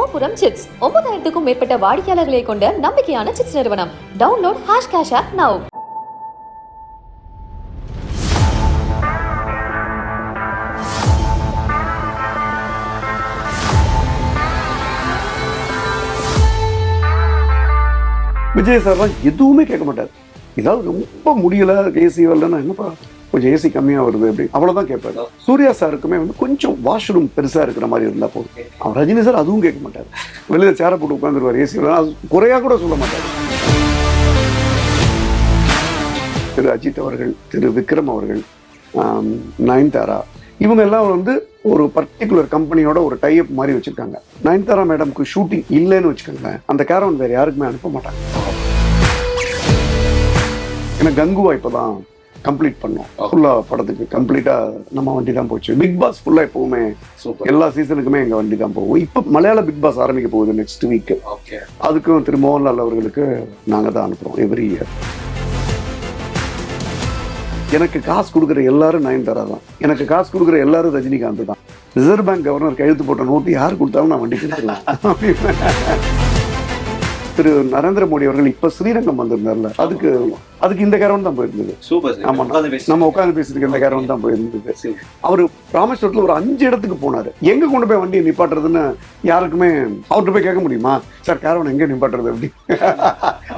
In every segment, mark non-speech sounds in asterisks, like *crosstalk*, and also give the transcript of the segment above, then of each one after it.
கோபுரம் சிப்ஸ் ஒன்பதாயிரத்துக்கும் மேற்பட்ட வாடிக்கையாளர்களை கொண்ட நம்பிக்கையான சிப்ஸ் நிறுவனம். Download hash cash app now Vijay சார்லாம் எதுவுமே கேட்க மாட்டார். ஏதாவது ரொம்ப முடியல ஏசி வரலன்னா என்னப்பா? கொஞ்சம் ஏசி கம்மியாக வருது அப்படி. அவ்வளோதான் கேட்பாரு. சூர்யா சாருக்குமே வந்து கொஞ்சம் வாஷ்ரூம் பெருசாக இருக்கிற மாதிரி இருந்தால் போதும். அவர் ரஜினி சார் அதுவும் கேட்க மாட்டார். வெளியில் சேரை போட்டு உட்காந்துருவார் ஏசி அது குறையாக கூட சொல்ல மாட்டார். திரு அஜித் அவர்கள் திரு விக்ரம் அவர்கள் நயன்தாரா இவங்க எல்லாம் வந்து ஒரு பர்டிகுலர் கம்பெனியோட ஒரு டைப் மாதிரி வச்சிருக்காங்க. நயன்தாரா மேடம்க்கு ஷூட்டிங் இல்லைன்னு வச்சுக்கோங்களேன். அந்த கேரவன் வேறு யாருக்குமே அனுப்ப மாட்டாங்க. ஏன்னா கங்குவா இப்போதான் கம்ப்ளீட் பண்ணோம். ஃபுல்லா படத்துக்கு கம்ப்ளீட்டா நம்ம வண்டி தான் போச்சு பிக் பாஸ் ஃபுல்லா எப்பவுமே சூப்பர் எல்லா சீசனுக்குமே எங்க வண்டி தான் போகும். இப்போ மலையாள பிக் பாஸ் ஆரம்பிக்க போகுது நெக்ஸ்ட் வீக் ஓகே அதுக்கும் திரு மோகன்லால் அவர்களுக்கு நாங்க தான் அனுப்புறோம் எவ்ரி இயர் எனக்கு காசு கொடுக்குற எல்லாரும் நயன்தாரா தான். எனக்கு காசு கொடுக்குற எல்லாரும் ரஜினிகாந்த் தான். ரிசர்வ் பேங்க் கவர்னர் கையெழுத்து போட்ட நோட்டு யார் கொடுத்தாலும் நான் வண்டி கொடுத்துருவேன் திரு நரேந்திர மோடி அவர்கள் இப்ப ஸ்ரீரங்கம் வந்திருந்தார்ல அதுக்கு அதுக்கு இந்த கேரவன் தான் போயிருந்தது. சூப்பர் ஆமா. நம்ம உட்காந்து பேசிட்டு இந்த கேரவன் தான் போயிருந்தது. அவரு ராமேஸ்வரத்துல ஒரு அஞ்சு இடத்துக்கு போனாரு. எங்க கொண்டு போய் வண்டியை நிப்பாட்டுறதுன்னு யாருக்குமே அவர்கிட்ட போய் கேட்க முடியுமா? சார் கேரவன் எங்க நிப்பாட்டுறது? அப்படி.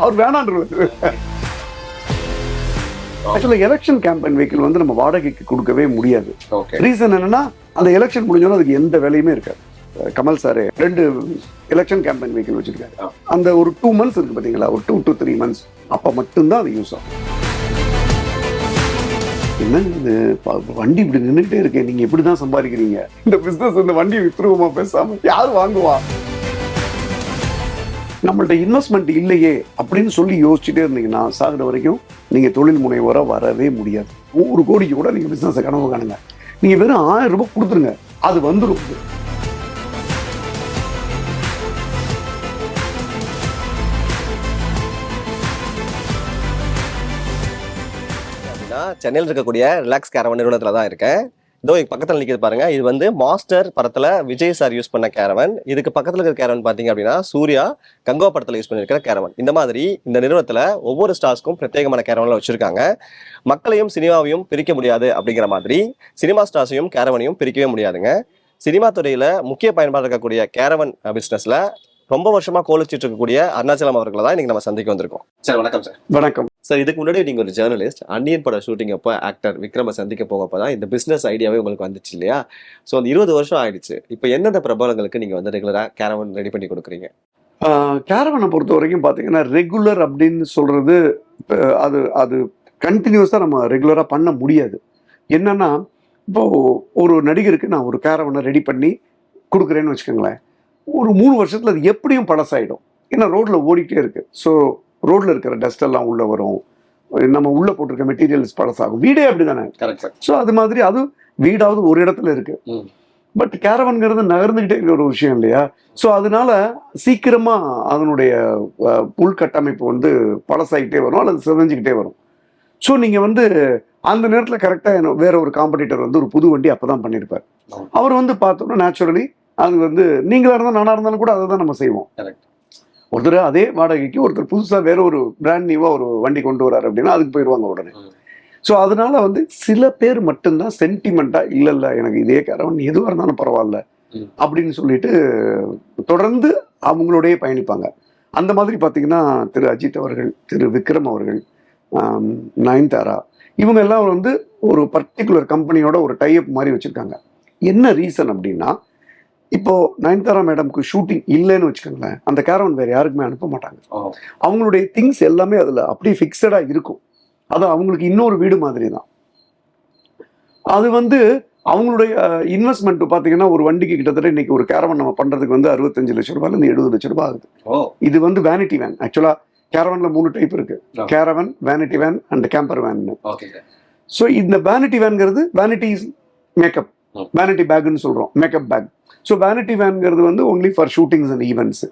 அவர் வேணான்றது ஆக்சுவலா எலெக்ஷன் கேம்பெயின் வெஹிக்கிள் வந்து நம்ம வாடகைக்கு கொடுக்கவே முடியாது. ரீசன் என்னன்னா அந்த எலெக்ஷன் முடிஞ்சோன்னா அதுக்கு எந்த வேலையுமே இருக்காது. கமல் சார் ரெண்டு எலெக்ஷன் கேம்பெயின் வெஹிக்கிள் வச்சிருக்காரு. அந்த ஒரு டூ மந்த்ஸ் இருக்கு பாத்தீங்களா? ஒரு டூ டு த்ரீ மந்த்ஸ் அப்ப மட்டும்தான் அது யூஸ் ஆகும். என்ன வண்டி இப்படி நின்றுட்டே இருக்கேன் நீங்க இப்படிதான் சம்பாதிக்கிறீங்க? இந்த பிசினஸ் இந்த வண்டி வித்துருவோமா பேசாம? யார் வாங்குவா? நம்மள்ட்ட இன்வெஸ்ட்மெண்ட் இல்லையே அப்படின்னு சொல்லி யோசிச்சுட்டே இருந்தீங்கன்னா சாகுற வரைக்கும் நீங்க தொழில் முனைவோரா வரவே முடியாது. ஒரு கோடிக்கு கூட நீங்க பிசினஸ் கனவு காணுங்க. நீங்க வெறும் ஆயிரம் ரூபாய் கொடுத்துருங்க. அது வந்துடும் அப்படின்னா சென்னையில் இருக்கக்கூடிய ரிலாக்ஸ் கேரவன் நிறுவனத்தில் தான் இருக்கேன். இதோ இங்க பக்கத்தில் நிற்கிறது பாருங்க. இது வந்து மாஸ்டர் படத்துல விஜய் சார் யூஸ் பண்ண கேரவன் இதுக்கு பக்கத்தில் இருக்கிற கேரவன் பார்த்தீங்க அப்படின்னா சூர்யா கங்கோ படத்தில் யூஸ் பண்ணியிருக்கிற கேரவன் இந்த மாதிரி இந்த நிறுவனத்தில் ஒவ்வொரு ஸ்டார்ஸ்க்கும் பிரத்யேகமான கேரவன்ல வச்சிருக்காங்க. மக்களையும் சினிமாவையும் பிரிக்க முடியாது அப்படிங்கிற மாதிரி சினிமா ஸ்டார்ஸையும் கேரவனையும் பிரிக்கவே முடியாதுங்க. சினிமா துறையில முக்கிய பயன்பாடு இருக்கக்கூடிய கேரவன் பிசினஸ்ல ரொம்ப வருஷமா கோலிச்சிட்டு இருக்கக்கூடிய அருணாச்சலம் அவர்களை தான் இன்னைக்கு நம்ம சந்திக்க வந்திருக்கோம். சார் வணக்கம் சார். வணக்கம். சார் இதுக்கு முன்னாடி நீங்க ஒரு ஜேர்னலிஸ்ட் அன்னியன் படம் ஷூட்டிங் அப்போ ஆக்டர் விக்ரம சந்திக்க போகப்போ தான் இந்த பிசினஸ் ஐடியாவே உங்களுக்கு வந்துச்சு இல்லையா? ஸோ அந்த இருபது வருஷம் ஆயிடுச்சு. இப்போ எந்தெந்த பிரபலங்களுக்கு நீங்க வந்து ரெகுலரா கேரவன் ரெடி பண்ணி கொடுக்குறீங்க? கேரவனை பொறுத்த வரைக்கும் பார்த்தீங்கன்னா ரெகுலர் அப்படின்னு சொல்றது அது அது கண்டினியூஸாக நம்ம ரெகுலராக பண்ண முடியாது. என்னன்னா இப்போ ஒரு நடிகருக்கு நான் ஒரு கேரவனை ரெடி பண்ணி கொடுக்குறேன்னு வச்சுக்கோங்களேன். ஒரு மூணு வருஷத்தில் அது எப்படியும் பழசாயிடும். ஏன்னா ரோட்டில் ஓடிக்கிட்டே இருக்குது ஸோ ரோட்ல இருக்கிற டஸ்ட் எல்லாம் உள்ள வரும். நம்ம உள்ள போட்டிருக்க மெட்டீரியல்ஸ் பழசாகும். வீடே அப்படிதானே? கரெக்ட் சார் ஸோ அது மாதிரி அது வீடாவது ஒரு இடத்துல இருக்கு. ம். பட் கேரவன்கிறது நகர்ந்துகிட்டே இருக்கிற ஒரு விஷயம் இல்லையா? ஸோ அதனால சீக்கிரமா அதனுடைய உள்கட்டமைப்பு வந்து பழசாகிட்டே வரும் அல்லது சிதைஞ்சுக்கிட்டே வரும். ஸோ நீங்க வந்து அந்த நேரத்தில் கரெக்டாக வேற ஒரு காம்படிட்டர் வந்து ஒரு புது வண்டி அப்பதான் பண்ணியிருப்பார் ஆமா. அவர் வந்து பார்த்தோம்னா நேச்சுரலி அது வந்து நீங்களா இருந்தாலும் நானா இருந்தாலும் கூட அதை தான் நம்ம செய்வோம். Correct. ஒருத்தர் அதே வாடகைக்கு ஒருத்தர் புதுசா வேற ஒரு பிராண்ட் நியூவா ஒரு வண்டி கொண்டு வராரு அப்படின்னா அதுக்கு போயிடுவாங்க உடனே. ஸோ அதனால வந்து சில பேர் மட்டும்தான் சென்டிமெண்ட்டா இல்ல இல்ல எனக்கு இதே காரவன் எதுவாக இருந்தாலும் பரவாயில்ல. அப்படின்னு சொல்லிட்டு தொடர்ந்து அவங்களோடயே பயணிப்பாங்க அந்த மாதிரி பார்த்தீங்கன்னா திரு அஜித் அவர்கள் திரு விக்ரம் அவர்கள் நயன்தாரா இவங்க எல்லாம் வந்து ஒரு பர்டிகுலர் கம்பெனியோட ஒரு டைப் மாதிரி வச்சிருக்காங்க என்ன ரீசன் அப்படின்னா இப்போ நயன்தாரா மேடம்க்கு ஷூட்டிங் இல்லைன்னு வச்சுக்கோங்களேன் அந்த கேரவன் வேற யாருக்குமே அனுப்ப மாட்டாங்க. அவங்களுடைய திங்ஸ் எல்லாமே அதுல அப்படியே ஃபிக்ஸடா இருக்கும். அது அவங்களுக்கு இன்னொரு வீடு மாதிரி தான் அது வந்து அவங்களுடைய இன்வெஸ்ட்மெண்ட் பார்த்தீங்கன்னா ஒரு வண்டிக்கு கிட்டத்தட்ட இன்னைக்கு ஒரு கேரவன் நம்ம பண்றதுக்கு வந்து அறுபத்தஞ்சு லட்ச ரூபாயில எழுபது லட்ச ரூபாய் ஆகுது. இது வந்து வேனிட்டி வேன் ஆக்சுவலா கேரவன்ல மூணு டைப் இருக்கு. Caravan vanity van and camper van so இந்த வேனிட்டி வேன்ங்கிறது வேனிட்டி மேக்கப். வேனிட்டி பேக்னு சொல்றோம். மேக்கப் பேக் ஸோ வேனிட்டி வேன்ங்கிறது வந்து only for shootings and events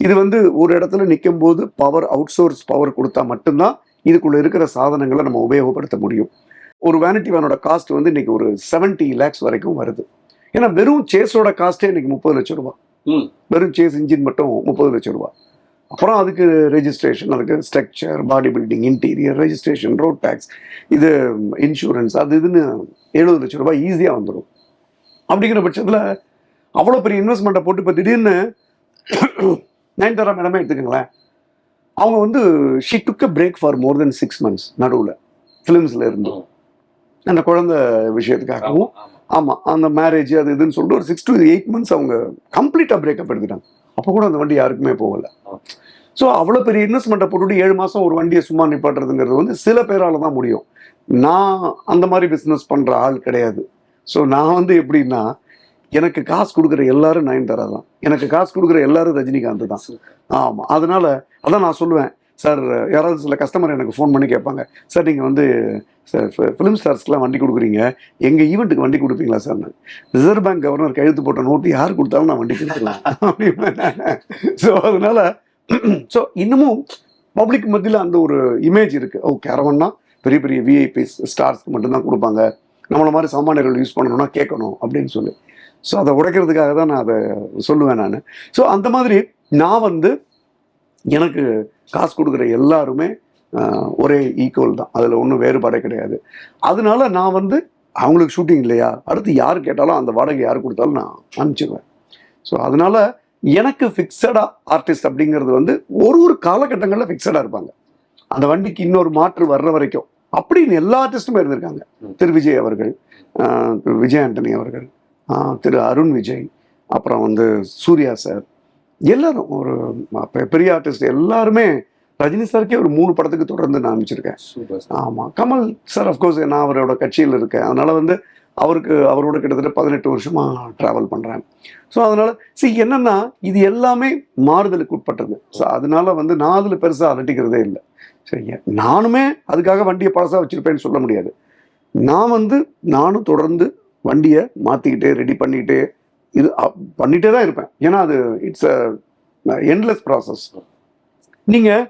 இது வந்து ஒரு இடத்துல நிற்கும் போது பவர் அவுட் சோர்ஸ் பவர் கொடுத்தா மட்டும்தான் இதுக்குள்ள இருக்கிற சாதனங்களை நம்ம உபயோகப்படுத்த முடியும். ஒரு வேனிட்டி வேனோட காஸ்ட் வந்து இன்னைக்கு ஒரு 70 லேக்ஸ் வரைக்கும் வருது. ஏன்னா வெறும் சேஸோட காஸ்டே இன்னைக்கு முப்பது லட்சம் ரூபாய். ம். வெறும் சேஸ் இன்ஜின் மட்டும் முப்பது லட்சம் ரூபாய். அப்புறம் அதுக்கு ரெஜிஸ்ட்ரேஷன் அதுக்கு structure body building interior registration road tax இது இன்சூரன்ஸ் அது இதுன்னு எழுபது லட்சம் ரூபாய் ஈஸியாக வந்துடும் அப்படிங்கிற பட்சத்தில் அவ்வளோ பெரிய இன்வெஸ்ட்மெண்ட்டை போட்டு இப்போ திடீர்னு நயன்தாரா மேடமே எடுத்துக்கோங்களேன். அவங்க வந்து she took a break for more then six months நடுவில் ஃபிலிம்ஸில் இருந்து. அந்த குழந்தை விஷயத்துக்காகவும் ஆமாம் அந்த மேரேஜ் அது இதுன்னு சொல்லிட்டு ஒரு சிக்ஸ் டு எயிட் மந்த்ஸ் அவங்க கம்ப்ளீட்டாக பிரேக்கப் எடுத்துட்டாங்க. அப்போ கூட அந்த வண்டி யாருக்குமே போகல. ஸோ அவ்வளோ பெரிய இன்வெஸ்ட்மெண்ட்டை போட்டுட்டு ஏழு மாதம் ஒரு வண்டியை சும்மா நிப்பாட்டுறதுங்கிறது வந்து சில பேரால தான் முடியும். நான் அந்த மாதிரி பிஸ்னஸ் பண்ணுற ஆள் கிடையாது. ஸோ நான் வந்து எப்படின்னா எனக்கு காசு கொடுக்குற எல்லாரும் நயன்தாரா தான். எனக்கு காசு கொடுக்குற எல்லாரும் ரஜினிகாந்த் தான். ஆமாம் அதனால அதான் நான் சொல்லுவேன். சார் யாராவது சில கஸ்டமர் எனக்கு ஃபோன் பண்ணி கேட்பாங்க சார் நீங்கள் வந்து சார் ஃபிலிம் ஸ்டார்ஸ்க்குலாம் வண்டி கொடுக்குறீங்க. எங்கள் ஈவெண்ட்டுக்கு வண்டி கொடுப்பீங்களா சார்? ரிசர்வ் பேங்க் கவர்னர் கையெழுத்து போட்ட நோட்டு யார் கொடுத்தாலும் நான் வண்டி கொடுத்துருவேன். *laughs* அப்படின்னு ஸோ அதனால ஸோ இன்னமும் பப்ளிக் மத்தியில் அந்த ஒரு இமேஜ் இருக்குது ஓ கேரவன்னா பெரிய பெரிய விஐபிஸ் ஸ்டார்ஸ்க்கு மட்டும்தான் கொடுப்பாங்க. நம்மள மாதிரி சாமானியர்கள் யூஸ் பண்ணணும்னா கேட்கணும் அப்படின்னு சொல்லி. ஸோ அதை உடைக்கிறதுக்காக தான் நான் அதை சொல்லுவேன் நான். ஸோ அந்த மாதிரி நான் வந்து எனக்கு காசு கொடுக்குற எல்லாருமே ஒரே ஈக்குவல் தான். அதில் ஒன்றும் வேறுபாடே கிடையாது. அதனால நான் வந்து அவங்களுக்கு ஷூட்டிங் இல்லையா? அடுத்து யார் கேட்டாலும் அந்த வாடகை யார் கொடுத்தாலும் நான் அனுப்பிச்சிடுவேன் ஸோ அதனால எனக்கு ஃபிக்ஸடாக ஆர்டிஸ்ட் அப்படிங்கிறது வந்து ஒரு ஒரு காலகட்டங்களில் ஃபிக்ஸடாக இருப்பாங்க. அந்த வண்டிக்கு இன்னொரு மாற்று வர்ற வரைக்கும். அப்படின்னு எல்லா ஆர்டிஸ்ட்டுமே இருந்திருக்காங்க. திரு விஜய் அவர்கள் ஆஹ், விஜய் ஆண்டனி அவர்கள் திரு அருண் விஜய் அப்புறம் வந்து சூர்யா சார் எல்லாரும் ஒரு பெரிய ஆர்டிஸ்ட் எல்லாருமே ரஜினி சாருக்கே ஒரு மூணு படத்துக்கு தொடர்ந்து நான் அனுப்பிச்சிருக்கேன் சூப்பர் ஆமாம் கமல் சார் அஃப்கோர்ஸ் நான் அவரோட கட்சியில் இருக்கேன். அதனால வந்து அவருக்கு அவரோட கிட்டத்தட்ட பதினெட்டு வருஷமா ட்ராவல் பண்ணுறேன் ஸோ அதனால see என்னன்னா இது எல்லாமே மாறுதலுக்கு உட்பட்டது. ஸோ அதனால வந்து நான் அதில் பெருசாக அலட்டிக்கிறதே இல்லை. சரிங்க நானுமே அதுக்காக வண்டியை பழசாக வச்சிருப்பேன்னு சொல்ல முடியாது. நான் வந்து நானும் தொடர்ந்து வண்டியை மாற்றிக்கிட்டே ரெடி பண்ணிக்கிட்டே இது பண்ணிட்டே தான் இருப்பேன். ஏன்னா அது இட்ஸ் அ என்லெஸ் ப்ராசஸ் நீங்கள்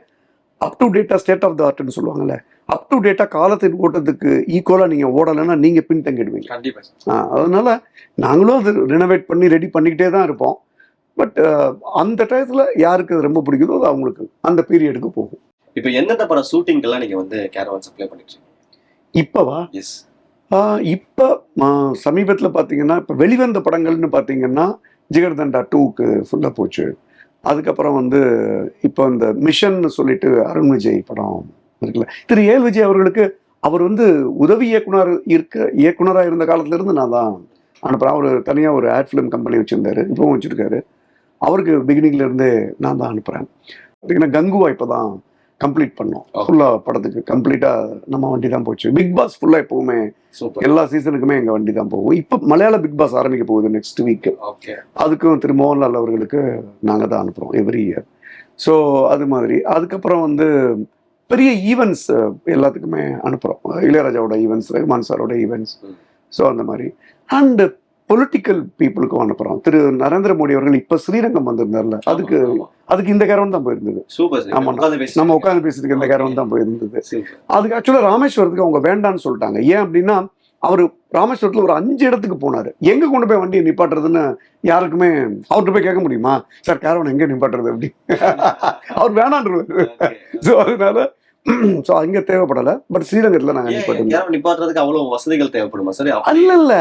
up to date state of the ஆர்ட்னு சொல்லுவாங்கல்ல அப் டு டேட்டா காலத்தின் ஓட்டத்துக்கு ஈக்குவலாக நீங்கள் ஓடலைன்னா நீங்கள் பின்தங்கிடுவீங்க. கண்டிப்பா ஆ, அதனால நாங்களும் அது ரினோவேட் பண்ணி ரெடி பண்ணிக்கிட்டே தான் இருப்போம். பட் அந்த டயத்தில் யாருக்கு அது ரொம்ப பிடிக்குதோ அது அவங்களுக்கு அந்த பீரியடுக்கு போகும். இப்போ எந்தெந்த படம் ஷூட்டிங்கெல்லாம் நீங்க வந்து கேரவான் சப்ளை பண்ணிட்டு இருக்கீங்க? இப்போவா? எஸ் இப்போ சமீபத்தில் பார்த்தீங்கன்னா இப்போ வெளிவந்த படங்கள்னு பார்த்தீங்கன்னா ஜிகர்தண்டா டூக்கு ஃபுல்லாக போச்சு. அதுக்கப்புறம் வந்து இப்போ இந்த மிஷன்னு சொல்லிட்டு அருண் விஜய் படம் இருக்குல்ல. திரு ஏல் விஜய் அவர்களுக்கு அவர் வந்து உதவி இயக்குனர் இருக்க இயக்குனராக இருந்த காலத்திலேருந்து நான் தான். அனுப்புகிறேன் அவர் தனியாக ஒரு ஆட் ஃபிலிம் கம்பெனி வச்சுருந்தாரு. இப்போவும் வச்சுருக்காரு. அவருக்கு பிகினிங்லேருந்தே நான் தான் அனுப்புகிறேன் பார்த்தீங்கன்னா கங்குவா இப்போ தான் கம்ப்ளீட் பண்ணோம். ஃபுல்லாக படத்துக்கு கம்ப்ளீட்டாக நம்ம வண்டி தான் போச்சு பிக் பாஸ் ஃபுல்லாக எப்போவுமே எல்லா சீசனுக்குமே எங்கள் வண்டி தான் போகும். இப்போ மலையாள பிக் பாஸ் ஆரம்பிக்க போகுது நெக்ஸ்ட் வீக் அதுக்கும் திரு மோகன்லால் அவர்களுக்கு நாங்கள் தான் அனுப்புகிறோம் எவ்ரி இயர் ஸோ அது மாதிரி. அதுக்கப்புறம் வந்து பெரிய ஈவெண்ட்ஸ் எல்லாத்துக்குமே அனுப்புகிறோம் இளையராஜாவோட ஈவெண்ட்ஸ் ரஹ்மான் சாரோட ஈவெண்ட்ஸ். ஸோ அந்த மாதிரி. அண்ட் பொலிட்டிக்கல் பீப்புளுக்கும் அனுப்புகிறோம் திரு நரேந்திர மோடி அவர்கள் இப்போ ஸ்ரீரங்கம் வந்திருந்தார்ல அதுக்கு அதுக்கு இந்த கேரவன் தான் போயிருந்தது. ஆமா. நம்ம உட்காந்து பேசுறதுக்கு இந்த கேரவன் தான் போயிருந்தது. அதுக்கு ஆக்சுவலாக ராமேஸ்வரத்துக்கு அவங்க வேண்டான்னு சொல்லிட்டாங்க. ஏன் அப்படின்னா அவர் ராமேஸ்வரத்தில் ஒரு அஞ்சு இடத்துக்கு போனார். எங்கே கொண்டு போய் வண்டியை நிப்பாட்டுறதுன்னு யாருக்குமே அவர்கிட்ட போய் கேட்க முடியுமா? சார் கேரவன் எங்கே நிப்பாட்டுறது? அப்படி. *laughs* அவர் வேணான்றாரு. ஸோ அதனால ஸோ அங்கே தேவைப்படலை. பட் ஸ்ரீரங்கத்தில் நாங்கள் நிப்பாட்டு கேரவன் நிப்பாட்டுறதுக்கு அவ்வளவு வசதிகள் தேவைப்படுமா சார் அல்ல இல்ல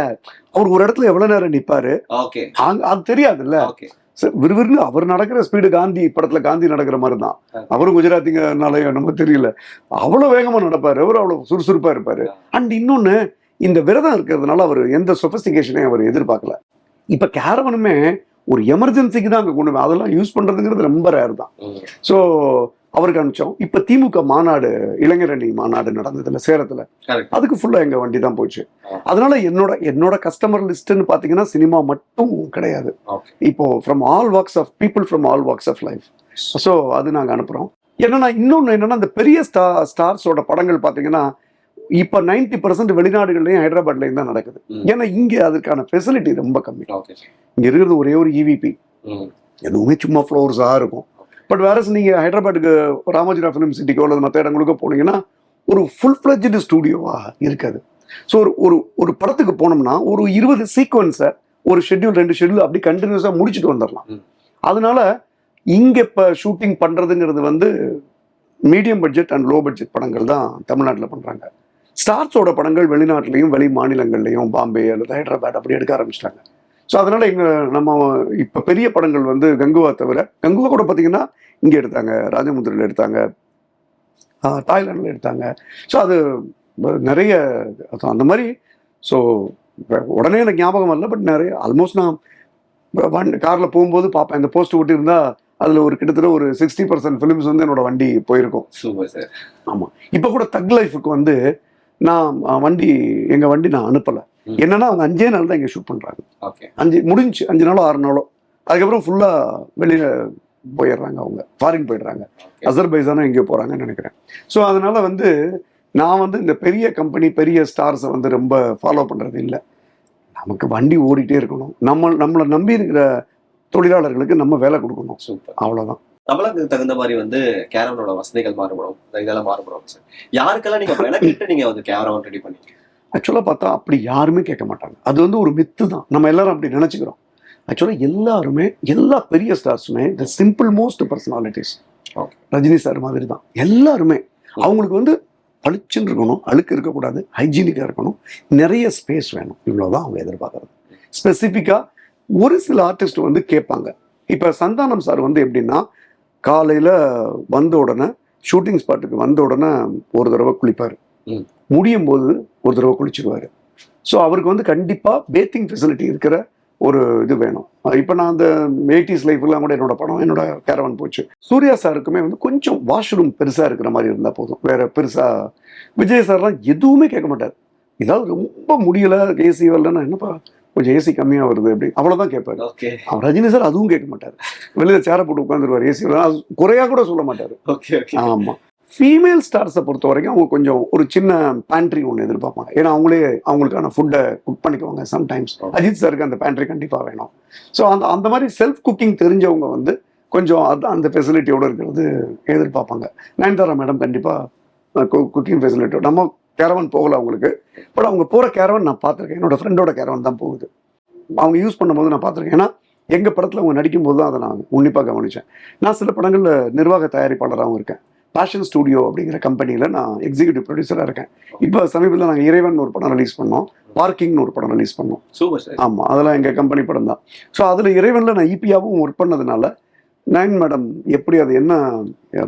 அவர் ஒரு இடத்துல எவ்வளவு நேரம் நிப்பாரு? ஓகே அது தெரியாதுல்ல. ஓகே விறுவிறுன்னு அவர் நடக்கிற ஸ்பீடு காந்தி படத்துல காந்தி நடக்கிற மாதிரி தான். அவரும் குஜராத்திங்கனாலயோ நமக்கு தெரியல. அவ்வளவு வேகமா நடப்பாரு. அவர் அவ்வளவு சுறுசுறுப்பா இருப்பாரு. அண்ட் இன்னொன்னு இந்த விரதம் இருக்கிறதுனால அவர் எந்த சொபஸ்டிகேஷனையும் அவர் எதிர்பார்க்கல. இப்ப கேரவனுமே ஒரு எமர்ஜென்சிக்கு தான் அங்க கொண்டு அதெல்லாம் யூஸ் பண்றதுங்கிறது ரொம்ப ரேர் தான். ஸோ அவருக்கு அனுப்பிச்சோம். இப்ப திமுக மாநாடு இளைஞரணி மாநாடு நடந்ததுல சேலத்துல. அதுக்கு ஃபுல்லா எங்க வண்டி தான் போச்சு. அதனால என்னோட என்னோட கஸ்டமர் லிஸ்ட்னு பாத்தீங்கன்னா சினிமா மட்டும் கிடையாது. இப்போ from all walks of people from all walks of life so அது நாங்கள் அனுப்புகிறோம் என்னன்னா இன்னொன்று என்னன்னா இந்த பெரிய ஸ்டா ஸ்டார்ஸோட படங்கள் பார்த்தீங்கன்னா இப்போ நைன்டி பர்சன்ட் வெளிநாடுகள்லையும் ஹைதராபாத்லையும் தான் நடக்குது. ஏன்னா இங்கே அதுக்கான ஃபெசிலிட்டி ரொம்ப கம்மி. இங்கே இருக்கிறது ஒரே ஒரு இவிபி ம். எதுவுமே சும்மா ஃப்ளோர்ஸாக இருக்கும். பட் வேற நீங்கள் ஹைதராபாத்துக்கு ராமோஜிரா ஃபிலிம் சிட்டிக்கோ அல்லது மற்ற இடங்களுக்கோ போனீங்கன்னா ஒரு ஃபுல் ஃப்ளெஜ்டு ஸ்டூடியோவா இருக்காது. ஸோ ஒரு ஒரு ஒரு படத்துக்கு போனோம்னா ஒரு இருபது சீக்வன்ஸை ஒரு ஷெட்யூல் ரெண்டு ஷெட்யூல் அப்படி கண்டினியூஸா முடிச்சுட்டு வந்துடலாம். அதனால இங்க இப்ப ஷூட்டிங் பண்றதுங்கிறது வந்து medium budget and low budget படங்கள் தான் தமிழ்நாட்டில் பண்றாங்க. ஸ்டார்ஸோட படங்கள் வெளிநாட்டிலையும் வெளி மாநிலங்கள்லையும் பாம்பே அல்லது ஹைதராபாத் அப்படி எடுக்க ஆரம்பிச்சிட்டாங்க. ஸோ அதனால எங்க நம்ம இப்ப பெரிய படங்கள் வந்து கங்குவா தவிர கங்குவா கூட பார்த்தீங்கன்னா இங்க எடுத்தாங்க ராஜமுந்திரியில் எடுத்தாங்க ஆஹ் தாய்லாந்தில் எடுத்தாங்க. ஸோ அது நிறைய அந்த மாதிரி ஸோ உடனே எனக்கு ஞாபகம் வரல பட் நிறைய ஆல்மோஸ்ட் நான் வண்டி காரில் போகும்போது பார்ப்பேன் இந்த போஸ்ட் ஒட்டியிருந்தா அதில் ஒரு கிட்டத்தட்ட ஒரு சிக்ஸ்டி பர்சன்ட் ஃபிலிம்ஸ் வந்து என்னோட வண்டி போயிருக்கும். சூப்பர் சார் இப்போ கூட தக் லைஃபுக்கு வந்து நான் வண்டி எங்கள் வண்டி நான் அனுப்பலை. என்னன்னா அவங்க அஞ்சே நாள் தான் இங்கே ஷூட் பண்ணுறாங்க ஓகே. அஞ்சு முடிஞ்சு அஞ்சு நாளோ ஆறு நாளோ. அதுக்கப்புறம் ஃபுல்லாக வெளியில் போயிடுறாங்க அவங்க. ஃபாரின் போயிடுறாங்க. ஓகே. அசர்பைசானும் எங்கேயோ போகிறாங்கன்னு நினைக்கிறேன். ஸோ அதனால வந்து நான் வந்து இந்த பெரிய கம்பெனி பெரிய ஸ்டார்ஸை வந்து ரொம்ப ஃபாலோ பண்ணுறது இல்லை. நமக்கு வண்டி ஓடிட்டே இருக்கணும். நம்ம நம்மளை நம்பி இருக்கிற தொழிலாளர்களுக்கு நம்ம வேலை கொடுக்கணும். சூப்பர். அவ்வளோதான் தமிழகத்துக்கு தகுந்த மாதிரி வந்து கேரவனோட வசதிகள் மாறுபடும். இதெல்லாம் மாறுபடும் சார். யாருக்கெல்லாம் நீங்க மெனக்கிட்டு நீங்க வந்து கேரவன் ரெடி பண்ணீங்க ஆக்சுவலாக பார்த்தா அப்படி யாருமே கேட்க மாட்டாங்க. அது வந்து ஒரு மித்து தான் நம்ம எல்லாரும் அப்படி நினச்சிக்கிறோம். ஆக்சுவலாக எல்லாருமே எல்லா பெரிய ஸ்டார்ஸுமே the simple most personalities. Rajini sir மாதிரி தான் எல்லாருமே. அவங்களுக்கு வந்து பளிச்சுன்னு இருக்கணும் அழுக்கு இருக்கக்கூடாது ஹைஜீனிக்காக இருக்கணும். நிறைய ஸ்பேஸ் வேணும். இவ்வளோதான் அவங்க எதிர்பார்க்குறது. ஸ்பெசிஃபிக்காக ஒரு சில ஆர்டிஸ்ட் வந்து கேட்பாங்க. இப்போ சந்தானம் சார் வந்து எப்படின்னா காலையில் வந்த உடனே ஷூட்டிங் ஸ்பாட்டுக்கு வந்த உடனே ஒரு தடவை குளிப்பார். முடியும் போது ஒரு தடவை குளிச்சிருவாரு ஸோ அவருக்கு வந்து கண்டிப்பாக பேத்திங் ஃபெசிலிட்டி இருக்கிற ஒரு இது வேணும். இப்போ நான் அந்த எயிட்டிஸ் லைஃப்லாம் கூட என்னோட படம் என்னோட கேரவன் போச்சு. சூர்யா சாருக்குமே வந்து கொஞ்சம் வாஷ்ரூம் பெருசாக இருக்கிற மாதிரி இருந்தால் போதும். வேற பெருசாக விஜய் சார்லாம் எதுவுமே கேட்க மாட்டார். ஏதாவது ரொம்ப முடியல ஏசி வரலன்னா என்னப்பா கொஞ்சம் ஏசி கம்மியாக வருது அப்படி. அவ்வளோதான் கேட்பாரு. அவர் ரஜினி சார் அதுவும் கேட்க மாட்டார். வெளியில சேரை போட்டு உட்காந்துருவார் ஏசி குறையா கூட சொல்ல மாட்டார். Okay okay. ஆமா. ஃபீமேல் ஸ்டார்ஸை பொறுத்த வரைக்கும் அவங்க கொஞ்சம் ஒரு சின்ன பேண்ட்ரி ஒன்று எதிர்பார்ப்பாங்க. ஏன்னா அவங்களே அவங்களுக்கான ஃபுட்டை குக் பண்ணிக்குவாங்க சம்டைம்ஸ் அஜித் சாருக்கு அந்த பேண்ட்ரி கண்டிப்பாக வேணும். ஸோ அந்த அந்த மாதிரி செல்ஃப் குக்கிங் தெரிஞ்சவங்க வந்து கொஞ்சம் அது அந்த ஃபெசிலிட்டியோடு இருக்கிறது எதிர்பார்ப்பாங்க. நயன்தாரா மேடம் கண்டிப்பாக குக்கிங் ஃபெசிலிட்டியோட நம்ம கேரவன் போகல அவங்களுக்கு. பட் அவங்க போகிற கேரவன் நான் பார்த்துருக்கேன். என்னோட ஃப்ரெண்டோட கேரவன் தான் போகுது. அவங்க யூஸ் பண்ணும்போது நான் பார்த்துருக்கேன். ஏன்னா எங்கள் படத்தில் அவங்க நடிக்கும்போது தான் அதை நான் உன்னிப்பாக கவனித்தேன் நான் சில படங்களில் நிர்வாக தயாரிப்பாளராகவும் இருக்கேன். பேஷன் ஸ்டூடியோ அப்படிங்கிற கம்பெனியில் நான் எக்ஸிக்யூட்டிவ் ப்ரொடியூசராக இருக்கேன். இப்போ சமீபத்தில் நாங்கள் இறைவன் ஒரு படம் ரிலீஸ் பண்ணோம். பார்க்கிங்னு ஒரு படம் ரிலீஸ் பண்ணோம். சூப்பர் சார் ஆமாம் அதெல்லாம் எங்கள் கம்பெனி படம் தான். ஸோ அதில் இறைவனில் நான் இபியாவும் ஒர்க் பண்ணதுனால நயன் மேடம் எப்படி அது என்ன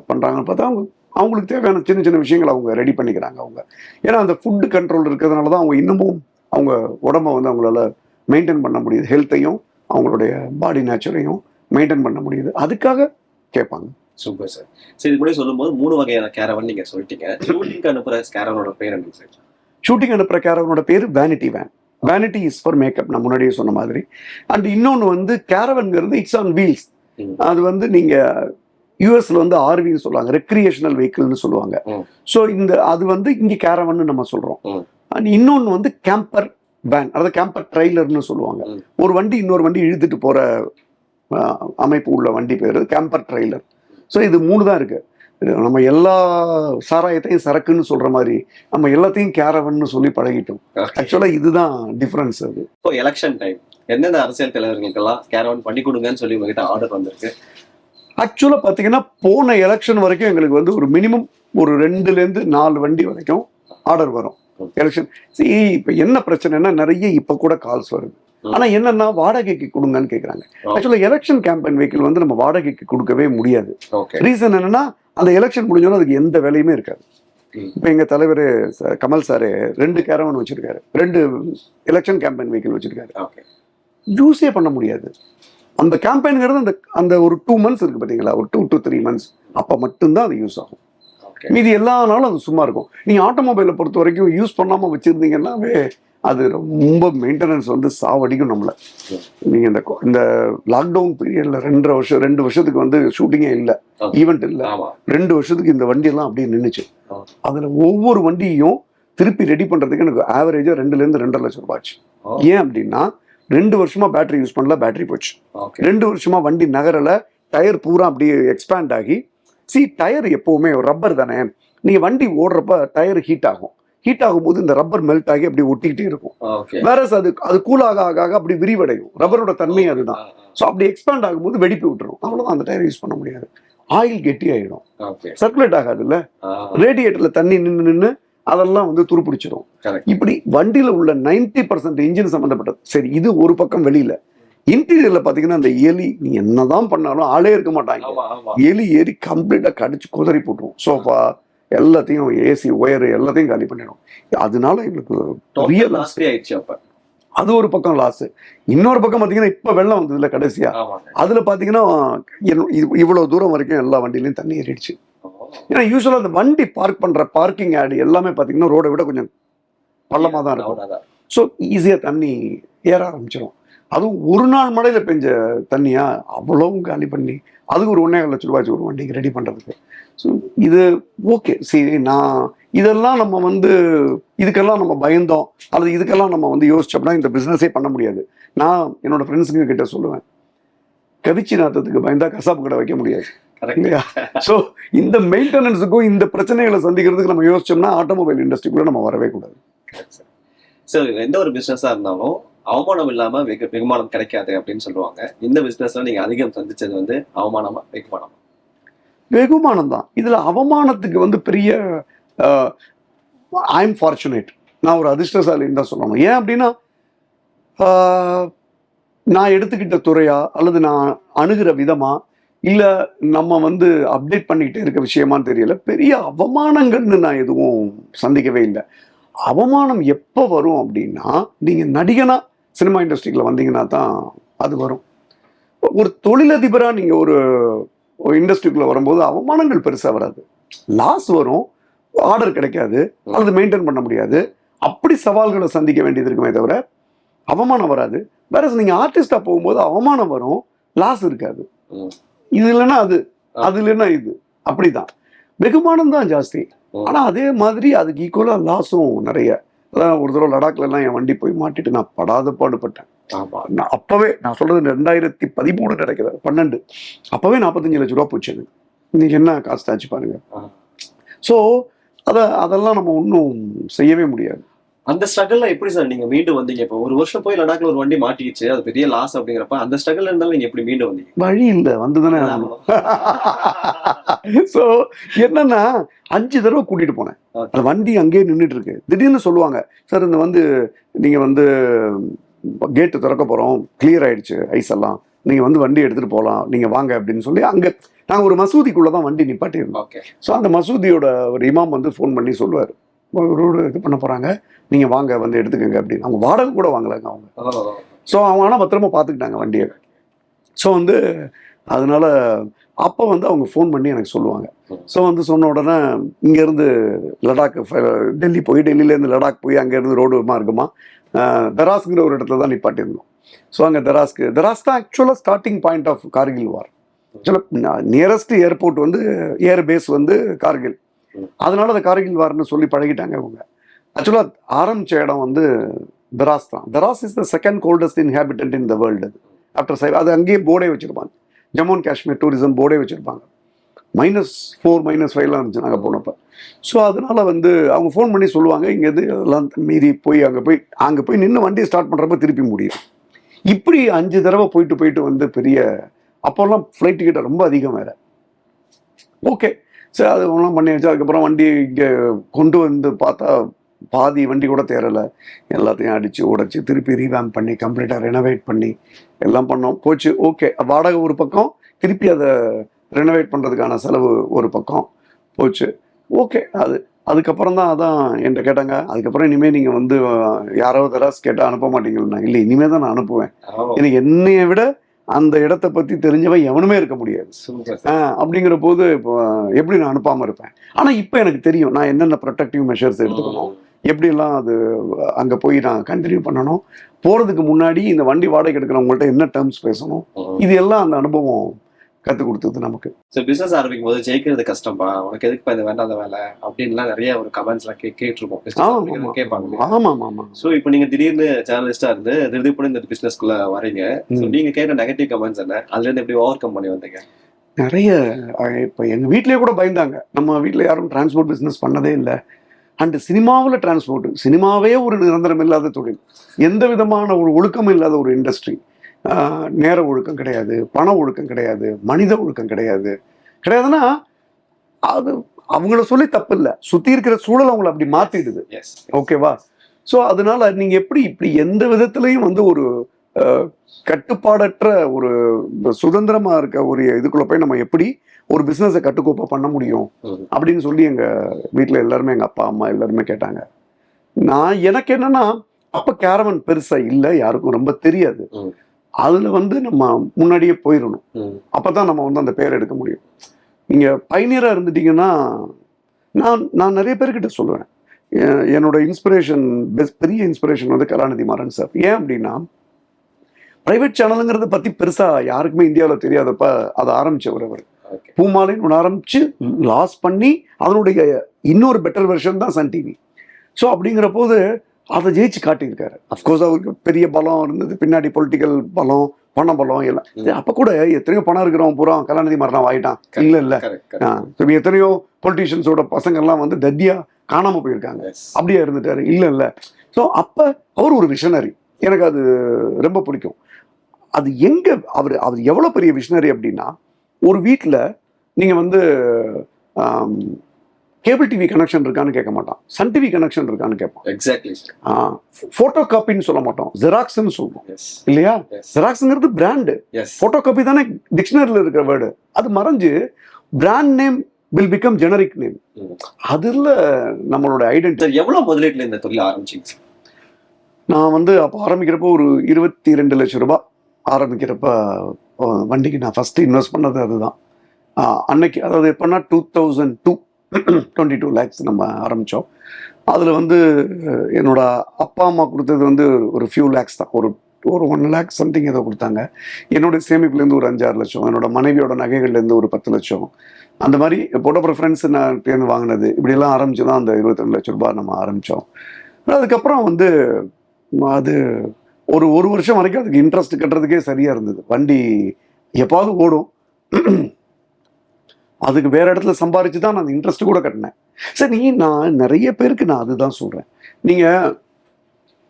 பண்ணுறாங்கன்னு பார்த்தா அவங்க அவங்களுக்கு தேவையான சின்ன சின்ன விஷயங்களை அவங்க ரெடி பண்ணிக்கிறாங்க அவங்க. ஏன்னா அந்த ஃபுட்டு கண்ட்ரோல் இருக்கிறதுனால தான் அவங்க இன்னமும் அவங்க உடம்ப வந்து அவங்களால மெயின்டைன் பண்ண முடியுது. ஹெல்த்தையும் அவங்களுடைய பாடி நேச்சரையும் மெயின்டைன் பண்ண முடியுது. அதுக்காக கேட்பாங்க. Super sir. சரி இது கூட சொல்லும்போது மூணு வகையான கேரவன் நீங்க சொல்லிட்டீங்க. ஷூட்டிங்க்கு அனுப்புற கேரவனோட பேர் என்ன சார்? ஷூட்டிங் அனுப்புகிற கேரவனோட பேர் vanity van vanity is for makeup நான் முன்னாடியே சொன்ன மாதிரி. அண்ட் இன்னொன்று வந்து கேரவன்ங்கிறது இட்ஸ் ஆன் வீல்ஸ். அது வந்து நீங்கள் யூஎஸ்ல வந்து ஆர்வின்னு சொல்லுவாங்க. ரெக்ரியேஷனல் வெஹிக்கிள்னு சொல்லுவாங்க. ஸோ இந்த அது வந்து இங்கே கேரவன்னு நம்ம சொல்கிறோம் ம். அண்ட் இன்னொன்று வந்து கேம்பர் வேன் அதாவது கேம்பர் ட்ரைலர்னு சொல்லுவாங்க. ஒரு வண்டி இன்னொரு வண்டி இழுத்துட்டு போகிற அமைப்பு உள்ள வண்டி பேர் கேம்பர் ட்ரைலர் ஸோ இது மூணு தான் இருக்கு. இது நம்ம எல்லா சாராயத்தையும் சரக்குன்னு சொல்ற மாதிரி நம்ம எல்லாத்தையும் கேரவன்னு சொல்லி பழகிட்டோம். ஆக்சுவலா இதுதான் டிஃபரன்ஸ் அது. இப்போ எலெக்ஷன் டைம் எந்தெந்த அரசியல் தலைவர்களுக்கெல்லாம் கேரவன் பண்ணி கொடுங்கன்னு சொல்லி உங்ககிட்ட ஆர்டர் வந்திருக்கு? ஆக்சுவலா பாத்தீங்கன்னா போன எலெக்ஷன் வரைக்கும் எங்களுக்கு வந்து ஒரு மினிமம் ஒரு ரெண்டுல இருந்து நாலு வண்டி வரைக்கும் ஆர்டர் வரும். எலெக்ஷன் see இப்ப என்ன பிரச்சனைனா நிறைய இப்ப கூட கால்ஸ் வருது. ஆனா என்னன்னா வாடகைக்கு கொடுங்கன்னு கேக்குறாங்க. ஓ. ஆக்சுவலா எலெக்ஷன் கேம்பெயின் வெஹிக்கிள் வந்து நம்ம வாடகைக்கு கொடுக்கவே முடியாது. ரீசன் என்னன்னா அந்த எலெக்ஷன் முடிஞ்சோன்னா அதுக்கு எந்த வேலையுமே இருக்காது. இப்போ எங்க தலைவர் கமல் சார் ரெண்டு கேரவன் வச்சிருக்காரு. ரெண்டு எலெக்ஷன் கேம்பெயின் வெஹிக்கிள் வச்சிருக்காரு. யூஸே பண்ண முடியாது. அந்த கேம்பெயின்ங்கிறது அந்த அந்த ஒரு டூ மந்த்ஸ் இருக்கு பாத்தீங்களா? ஒரு டூ டு த்ரீ மந்த்ஸ் அப்போ மட்டும்தான் அது யூஸ் ஆகும். மீதி எல்லா நாளும் அது சும்மா இருக்கும். நீங்க ஆட்டோமொபைலை பொறுத்த வரைக்கும் யூஸ் பண்ணாம வச்சிருந்தீங்கன்னாவே அது ரொம்ப மெயின்டெனன்ஸ் வந்து சாவடிக்கும் நம்மள. ம். நீங்க இந்த இந்த லாக்டவுன் பீரியட்ல ரெண்டரை வருஷம் ரெண்டு வருஷத்துக்கு வந்து ஷூட்டிங்கே இல்லை. ஈவெண்ட் இல்லை. ரெண்டு வருஷத்துக்கு இந்த வண்டியெல்லாம் அப்படியே நின்றுச்சு. அதுல ஒவ்வொரு வண்டியையும் திருப்பி ரெடி பண்றதுக்கு எனக்கு ஆவரேஜா ரெண்டுல இருந்து ரெண்டரை லட்சம் ரூபாய். ஏன் அப்படின்னா ரெண்டு வருஷமா பேட்டரி யூஸ் பண்ணல பேட்டரி போச்சு. ரெண்டு வருஷமா வண்டி நகரல டயர் பூரா அப்படியே எக்ஸ்பேண்ட் ஆகி சி டயர் எப்பவுமே ரப்பர் தானே. நீங்க வண்டி ஓடுறப்ப டயர் ஹீட் ஆகும். ஹீட் ஆகும்போது இந்த ரப்பர் மெல்ட் ஆகி அப்படி ஒட்டிக்கிட்டே இருக்கும். ஓகே வேற அது அது கூல் ஆக ஆக அப்படி விரிவடையும். ரப்பரோட தன்மை அதுதான். ஸோ அப்படி எக்ஸ்பேண்ட் ஆகும்போது வெடிப்பு விட்டுரும். அவ்வளவுதான் அந்த டயர் யூஸ் பண்ண முடியாது. ஆயில் கெட்டி ஆயிடும். சர்க்குலேட் ஆகாதுல்ல? ரேடியேட்டர்ல தண்ணி நின்று நின்று அதெல்லாம் வந்து துருப்பிடிச்சிடும். இப்படி வண்டியில உள்ள 90% பர்சன்ட் இன்ஜின் சம்பந்தப்பட்டது. சரி இது ஒரு பக்கம் வெளியில. இன்டீரியர்ல பாத்தீங்கன்னா அந்த எலி நீ என்னதான் பண்ணாலும் ஆளே இருக்க மாட்டாங்க. எலி ஏறி கம்ப்ளீட்டா கடிச்சு குதறி போட்டுரும். சோஃபா எல்லாத்தையும் ஏசி ஒயர் எல்லாத்தையும் காலி பண்ணிடும். அதனால எங்களுக்கு ரியல் லாஸ்ட் ஆயிடுச்சு அப்ப. அது ஒரு பக்கம் லாஸ் இன்னொரு பக்கம் பாத்தீங்கன்னா இப்ப வெள்ளம் வந்ததுல கடைசியா. அதுல பாத்தீங்கன்னா இவ்வளவு தூரம் வரைக்கும் எல்லா வண்டியிலயும் தண்ணி ஏறிடுச்சு. ஏன்னா யூஸ்வலா அந்த வண்டி பார்க் பண்ற பார்க்கிங் ஆடு எல்லாமே பாத்தீங்கன்னா ரோடை விட கொஞ்சம் பள்ளமா தான் இருக்கும். ஸோ ஈஸியா தண்ணி ஏற ஆரம்பிச்சிடும் அதுவும் ஒரு நாள் மழையில பெஞ்ச தண்ணியா அவ்வளவும் காலி பண்ணி அதுக்கு ஒரு ஒன்றே லட்ச ரூபாய் ஒரு வண்டிக்கு ரெடி பண்றதுக்கு. ஸோ இது ஓகே சரி நான் இதெல்லாம் நம்ம வந்து இதுக்கெல்லாம் நம்ம பயந்தோம். அல்லது இதுக்கெல்லாம் நம்ம வந்து யோசிச்சோம்னா இந்த பிசினஸே பண்ண முடியாது. நான் என்னோட ஃப்ரெண்ட்ஸுங்க கிட்ட சொல்லுவேன். கவிச்சி நாத்தத்துக்கு பயந்தா கசாப்பு கடை வைக்க முடியாது. இல்லையா? ஸோ இந்த மெயின்டெனன்ஸுக்கும் இந்த பிரச்சனைகளை சந்திக்கிறதுக்கு நம்ம யோசிச்சோம்னா ஆட்டோமொபைல் இண்டஸ்ட்ரிக்குள்ள நம்ம வரவே கூடாது. So, எந்த ஒரு பிசினஸா இருந்தாலும் அவமானம் இல்லாம வெகு வெகுமானம் கிடைக்காது அப்படின்னு சொல்லுவாங்க. இந்த பிசினஸ்ல நீங்க அதிகம் சந்திச்சது வந்து அவமானமா வெகுமானம்? வெகுமானம் தான். இதுல அவமானத்துக்கு வந்து பெரிய ஐ எம் ஃபார்ச்சுனேட் நான் ஒரு அதிர்ஷ்டசாலின்னு தான் சொல்லணும். ஏன் அப்படின்னா நான் எடுத்துக்கிட்ட துறையா அல்லது நான் அணுகிற விதமா இல்லை நம்ம வந்து அப்டேட் பண்ணிக்கிட்டே இருக்க விஷயமான்னு தெரியல. பெரிய அவமானங்கள்னு நான் எதுவும் சந்திக்கவே இல்லை. அவமானம் எப்போ வரும் அப்படின்னா நீங்கள் நடிகனாக சினிமா இண்டஸ்ட்ரிக்குள்ள வந்தீங்கன்னா தான் அது வரும். ஒரு தொழிலதிபரா நீங்க ஒரு இண்டஸ்ட்ரிக்குள்ள வரும்போது அவமானங்கள் பெருசா வராது. லாஸ் வரும் ஆர்டர் கிடைக்காது அல்லது மெயின்டைன் பண்ண முடியாது. அப்படி சவால்களை சந்திக்க வேண்டியது இருக்குமே தவிர அவமானம் வராது. வேற நீங்க ஆர்டிஸ்டா போகும்போது அவமானம் வரும் லாஸ் இருக்காது. இது இல்லைன்னா அது அது இல்லைன்னா இது. அப்படிதான். வெகுமானம் தான் ஜாஸ்தி. ம். ஆனா அதே மாதிரி அதுக்கு ஈக்குவலா லாஸும் நிறைய. அதான் ஒரு தடவை லடாக்ல எல்லாம் என் வண்டி போய் மாட்டிட்டு நான் படாத பாடுபட்டேன். ஆமா. நான் அப்பவே நான் சொல்றது ரெண்டாயிரத்தி பதிமூணு கிடைக்கிறது பன்னெண்டு. அப்பவே நாற்பத்தஞ்சு லட்ச ரூபா போச்சு எனக்கு. இன்னைக்கு என்ன காஸ்ட் ஆச்சு பாருங்க. ஆ. ஸோ அத அதெல்லாம் நம்ம ஒன்றும் செய்யவே முடியாது. அந்த ஸ்ட்ரகிள்ல எப்படி சார் நீங்க மீண்டும் வந்தீங்க? இப்போ ஒரு வருஷம் போய் லடாக்ல ஒரு வண்டி மாட்டிக்கிச்சு அது பெரிய லாஸ் அப்படிங்கிறப்ப அந்த ஸ்ட்ரகிள் இருந்தாலும் நீங்க எப்படி மீண்டும் வந்தீங்க? வழி இல்லை வந்துதானே ஸோ *laughs* என்னன்னா அஞ்சு தடவை கூட்டிட்டு போனேன். அந்த வண்டி அங்கேயே நின்றுட்டு இருக்கு திடீர்னு சொல்லுவாங்க சார் இந்த வந்து நீங்க வந்து கேட்டு திறக்க போறோம். கிளியர் ஆயிடுச்சு ஐஸ் எல்லாம். நீங்க வந்து வண்டி எடுத்துட்டு போகலாம் நீங்க வாங்க அப்படின்னு சொல்லி அங்க நாங்க ஒரு மசூதிக்குள்ள தான் வண்டி நிப்பாட்டி இருந்தோம் ஓகே ஸோ அந்த மசூதியோட ஒரு இமாம் வந்து ஃபோன் பண்ணி சொல்லுவார். ரோடு இது பண்ண போறாங்க. நீங்க வாங்க வந்து எடுத்துக்கங்க அப்படின்னு. அவங்க வாடகை கூட வாங்கலைங்க அவங்க. ஸோ அவங்க ஆனால் பத்திரமா பார்த்துக்கிட்டாங்க வண்டியை. ஸோ வந்து அதனால அப்போ வந்து அவங்க ஃபோன் பண்ணி எனக்கு சொல்லுவாங்க. ஸோ வந்து சொன்ன உடனே இங்கேருந்து லடாக் டெல்லி போய் டெல்லியிலேருந்து லடாக் போய் அங்கேருந்து ரோடு மார்க்கமா தராஸ்ங்கிற ஒரு இடத்துல தான் நிப்பாட்டியிருந்தோம். ஸோ அங்கே தராஸ்க்கு தராஸ் தான் ஆக்சுவலாக starting point of Kargil war ஆக்சுவலாக நியரஸ்ட் ஏர்போர்ட் வந்து ஏர் பேஸ் வந்து கார்கில் அதனால அதை கார்கில் வார்னு சொல்லி பழகிட்டாங்க அவங்க ஆக்சுவலாக ஆரம்பிச்ச இடம் வந்து தராஸ் தான். Dras is the second coldest inhabitant in the world அது. ஆஃப்டர் சைவ் அது அங்கேயே போர்டே வச்சிருப்பாங்க. ஜம்மு அண்ட் காஷ்மீர் டூரிசம் போர்டே வச்சிருப்பாங்க. மைனஸ் ஃபோர் மைனஸ் ஃபைவ்லாம் இருந்துச்சு நாங்கள் போனப்போ. ஸோ அதனால வந்து அவங்க ஃபோன் பண்ணி சொல்லுவாங்க இங்கேருந்து எல்லாம் மீறி போய் அங்கே போய் அங்கே போய் நின்று வண்டியை ஸ்டார்ட் பண்ணுறப்ப திருப்பி முடியும் இப்படி அஞ்சு தடவை போயிட்டு போயிட்டு வந்து பெரிய அப்போல்லாம் ஃப்ளைட் டிக்கெட் ரொம்ப அதிகம் வேற. ஓகே சரி அது ஒன்றும் பண்ணி வச்சு அதுக்கப்புறம் வண்டி இங்கே கொண்டு வந்து பார்த்தா பாதி வண்டி கூட தேரலை எல்லாத்தையும் அடித்து உடைச்சி திருப்பி ரீவேம் பண்ணி கம்ப்ளீட்டாக ரெனோவேட் பண்ணி எல்லாம் பண்ணோம். போச்சு ஓகே வாடகை ஒரு பக்கம் திருப்பி அதை ரெனோவேட் பண்ணுறதுக்கான செலவு ஒரு பக்கம். போச்சு ஓகே அது அதுக்கப்புறம் தான் அதான் என்கிட்ட கேட்டாங்க. அதுக்கப்புறம் இனிமேல் நீங்கள் வந்து அஹ், யாரோ தராஸ் கேட்டால் அனுப்ப மாட்டீங்களா இல்லை இனிமேல் தான் நான் அனுப்புவேன். எனக்கு என்னைய விட அந்த இடத்த பற்றி தெரிஞ்சவன் எவனுமே இருக்க முடியாது. அப்படிங்கிற போது இப்போ எப்படி நான் அனுப்பாம இருப்பேன்? ஆனா இப்போ எனக்கு தெரியும் நான் என்னென்ன ப்ரொடெக்டிவ் மெஷர்ஸ் எடுத்துக்கணும் எப்படிலாம் அது அங்க போய் நான் கண்டினியூ பண்ணணும் போறதுக்கு முன்னாடி இந்த வண்டி வாடகை எடுக்கிறவங்கள்ட்ட என்ன டேர்ம்ஸ் பேசணும் இது எல்லாம் அந்த அனுபவம் கத்து கொடுத்தது நமக்கு. ஸோ பிசினஸ் ஆரம்பிக்கும் போது ஜெயிக்கிறது கஷ்டம்பா? உனக்கு எதுக்கு இந்த வேண்டாத வேலை? அப்படின்லாம் நிறைய ஒரு கமெண்ட்ஸ் எல்லாம் கே கேட்டிருப்போம். கேட்பாங்க ஆமா ஆமா. ஸோ இப்போ நீங்க திடீர்னு ஜேர்னலிஸ்டா இருந்து திடீர்னு இந்த பிசினஸ்க்குள்ள வரீங்க ஸோ. நீங்க கேட்ட நெகட்டிவ் கமெண்ட்ஸ் என்ன? அதுல இருந்து எப்படி ஓவர் கம் பண்ணி வந்தீங்க? நிறைய இப்ப எங்க வீட்லயே கூட பயந்தாங்க. நம்ம வீட்ல யாரும் டிரான்ஸ்போர்ட் பிசினஸ் பண்ணதே இல்லை. அண்டு சினிமாவில் டிரான்ஸ்போர்ட் சினிமாவே ஒரு நிரந்தரம் இல்லாத தொழில். எந்த விதமான ஒரு ஒழுக்கம் இல்லாத ஒரு இண்டஸ்ட்ரி நேர ஒழுக்கம் கிடையாது பண ஒழுக்கம் கிடையாது மனித ஒழுக்கம் கிடையாது. கிடையாதுன்னா அது அவங்கள சொல்லி தப்பு இல்லை. சுற்றி இருக்கிற சூழல் அவங்கள அப்படி மாற்றிடுது ஓகேவா? ஸோ அதனால நீங்க எப்படி இப்படி எந்த விதத்திலையும் வந்து ஒரு கட்டுப்பாடற்ற ஒரு சுதந்திரமா இருக்க ஒரு இதுக்குள்ள போய் நம்ம எப்படி ஒரு பிசினஸை கட்டுக்கோப்பா பண்ண முடியும். அப்படின்னு சொல்லி எங்க வீட்ல எல்லாருமே எங்க அப்பா அம்மா எல்லாருமே கேட்டாங்க. நான் எனக்கு என்னன்னா அப்ப கேரவன் பெருசா இல்லை யாருக்கும் ரொம்ப தெரியாது. அதுல வந்து நம்ம முன்னாடியே போயிடணும். அப்பதான் நம்ம வந்து அந்த பேர் எடுக்க முடியும். நீங்க பைனியரா இருந்துட்டீங்கன்னா நான் நான் நிறைய பேர்கிட்ட சொல்லுவேன் என்னோட இன்ஸ்பிரேஷன் பெஸ்ட் பெரிய இன்ஸ்பிரேஷன் வந்து கலாநிதி மாறன் சார். ஏன் அப்படின்னா பிரைவேட் சேனலுங்கிறத பத்தி பெருசா யாருக்குமே இந்தியாவில் தெரியாதப்ப அதை ஆரம்பிச்சவர் அவர். பூமாலின்னு ஒன்று ஆரம்பிச்சு லாஸ் பண்ணி அதனுடைய இன்னொரு பெட்டர் வெர்ஷன் தான் சன் டிவி ஸோ அப்படிங்கிற போது அதை ஜெயிச்சு காட்டியிருக்காரு. அஃப்கோர்ஸ் அவருக்கு பெரிய பலம் இருந்தது. பின்னாடி பொலிட்டிக்கல் பலம் பண பலம் எல்லாம். அப்ப கூட எத்தனையோ பணம் இருக்கிறவன் பூரா கலாநிதி மரணம் ஆயிட்டான் இல்ல இல்ல. இப்ப எத்தனையோ பொலிட்டீஷியன்ஸோட பசங்க எல்லாம் வந்து தத்தியா காணாம போயிருக்காங்க. அப்படியே இருந்துட்டாரு. இல்ல இல்ல. ஸோ அப்ப அவர் ஒரு விஷனரி எனக்கு அது ரொம்ப பிடிக்கும். அது எங்க அவர் அவர் எவ்வளவு பெரிய விஷனரி அப்படின்னா ஒரு வீட்ல நீங்க வந்து கேபிள் டிவி கனெக்ஷன் இருக்கான்னு கேட்க மாட்டான். சன் டிவி கனெக்ஷன் இருக்கான்னு கேட்பான். எக்ஸாக்ட்லி போட்டோ காப்பின்னு சொல்ல மாட்டோம். ஜெராக்ஸ்ன்னு சொல்லுவோம் இல்லையா? ஜெராக்ஸ்ங்கிறது பிராண்டு போட்டோ காப்பி தானே டிக்ஷனரியில் இருக்கிற வேர்டு அது மறைஞ்சு brand name will become generic name. அதுல நம்மளோட ஐடென்டி சார் எவ்வளவு முதலீட்டுல இந்த தொழில் ஆரம்பிச்சீங்க நான் வந்து அப்போ ஆரம்பிக்கிறப்போ ஒரு இருபத்தி ரெண்டு லட்சம் ரூபாய் ஆரம்பிக்கிறப்ப வண்டிக்கு நான் ஃபர்ஸ்ட் இன்வெஸ்ட் பண்ணது அதுதான். அன்னைக்கு அதாவது எப்போனா two thousand two twenty two lakhs நம்ம ஆரம்பித்தோம் அதில் வந்து என்னோட அப்பா அம்மா கொடுத்தது வந்து ஒரு ஃபியூ லேக்ஸ் தான். ஒரு ஒரு ஒன் லேக் சம்திங் ஏதோ கொடுத்தாங்க. என்னுடைய சேமிப்புலேருந்து ஒரு அஞ்சாறு லட்சம். என்னோட மனைவியோட நகைகள்லேருந்து ஒரு பத்து லட்சம். அந்த மாதிரி போட்டோ ஃப்ரெண்ட்ஸ் நான் தேர்ந்து வாங்கினது. இப்படியெல்லாம் ஆரம்பிச்சு தான் அந்த இருபத்தி ரெண்டு லட்சம் ரூபாய் நம்ம ஆரம்பித்தோம் அதுக்கப்புறம் வந்து அது ஒரு ஒரு வருஷம் வரைக்கும் அதுக்கு இன்ட்ரெஸ்ட் கட்டுறதுக்கே சரியாக இருந்தது. வண்டி எப்பாவது ஓடும். அதுக்கு வேற இடத்துல சம்பாரித்து தான் நான் அந்த இன்ட்ரெஸ்ட் கூட கட்டினேன். சரி நான் நிறைய பேருக்கு நான் அதுதான் சொல்றேன். நீங்க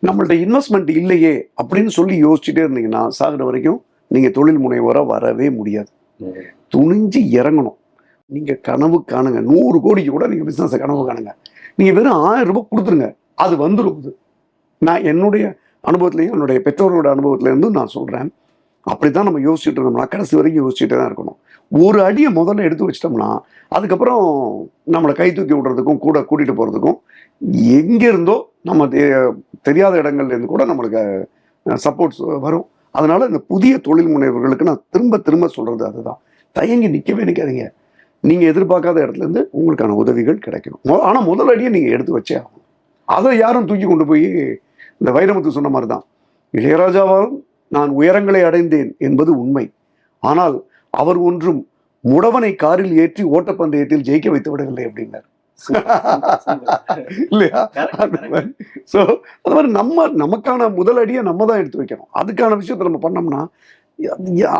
நம்மள்ட்ட இன்வெஸ்ட்மெண்ட் இல்லையே அப்படின்னு சொல்லி யோசிச்சுட்டே இருந்தீங்கன்னா சாகிற வரைக்கும் நீங்க தொழில் முனைவோரா வரவே முடியாது. துணிஞ்சு இறங்கணும். நீங்க கனவு காணுங்க. நூறு கோடிக்கு கூட நீங்க பிஸ்னஸை கனவு காணுங்க. நீங்க வெறும் ஆயிரம் ரூபாய் கொடுத்துருங்க. அது வந்துடும் அது நான் என்னுடைய அனுபவத்துலேயும் என்னுடைய பெற்றோர்களோட அனுபவத்துல நான் நான் சொல்றேன். அப்படித்தான் நம்ம யோசிச்சுட்டு இருந்தோம்னா கடைசி வரைக்கும் யோசிச்சுட்டே தான் இருக்கணும். ஒரு அடியை முதல்ல எடுத்து வச்சிட்டோம்னா அதுக்கப்புறம் நம்மளை கை தூக்கி விடுறதுக்கும் கூட கூட்டிகிட்டு போகிறதுக்கும் எங்கேருந்தோ நம்ம தெ- தெரியாத இடங்கள்லேருந்து கூட நம்மளுக்கு சப்போர்ட்ஸ் வரும். அதனால் இந்த புதிய தொழில் முனைவர்களுக்கு நான் திரும்ப திரும்ப சொல்கிறது அதுதான். தயங்கி நிற்கவே நிற்காதீங்க நீங்கள் எதிர்பார்க்காத இடத்துல இருந்து உங்களுக்கான உதவிகள் கிடைக்கும் மொ- முதல் அடியை நீங்கள் எடுத்து வச்சே ஆகும் அதை யாரும் தூக்கி கொண்டு போய் இந்த வைரமுத்து சொன்ன மாதிரி தான் இளையராஜாவாலும் நான் உயரங்களை அடைந்தேன் என்பது உண்மை. ஆனால் அவர் ஒன்றும் முடவனை காரில் ஏற்றி ஓட்டப்பந்தயத்தில் ஜெயிக்க வைத்து விடவில்லை அப்படின்னார். *laughs* இல்லையா? ஸோ மாதிரி. நம்ம நமக்கான முதல் அடியை நம்ம தான் எடுத்து வைக்கணும். அதுக்கான விஷயத்தை நம்ம பண்ணோம்னா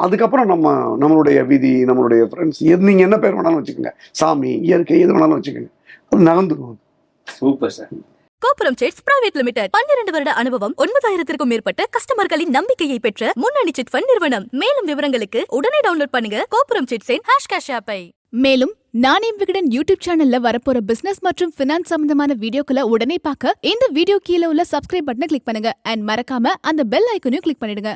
அதுக்கப்புறம் நம்ம நம்மளுடைய விதி நம்மளுடைய ஃப்ரெண்ட்ஸ் எது நீங்கள் என்ன பேர் வேணாலும் வச்சுக்கோங்க. சாமி இயற்கை எது வேணாலும் வச்சுக்கோங்க. அது நகர்ந்துடும் super sir Gopuram sets private limited பன்னிரண்டு வருட அனுபவம் ஒன்பதாயிரத்திற்கும் மேற்பட்ட கஸ்டமர்களின் நம்பிக்கையை பெற்ற முன்னணி சிட் ஃபண்ட் நிறுவனம். மேலும் விவரங்களுக்கு உடனே டவுன்லோட் பண்ணுங்க கோபுரம் சிட்ஸின் ஹேஷ் கேஷ் ஆப்பை மேலும் நானே விகடன் யூடியூப் சேனல்ல வரப்போற பிசினஸ் மற்றும் பினான்ஸ் சம்பந்தமான வீடியோக்களை உடனே பார்க்க இந்த வீடியோ கீழே உள்ள சப்ஸ்கிரைப் பட்டனை கிளிக் பண்ணுங்க. அண்ட் மறக்காம அந்த பெல் ஐக்கனையும் கிளிக் பண்ணிடுங்க.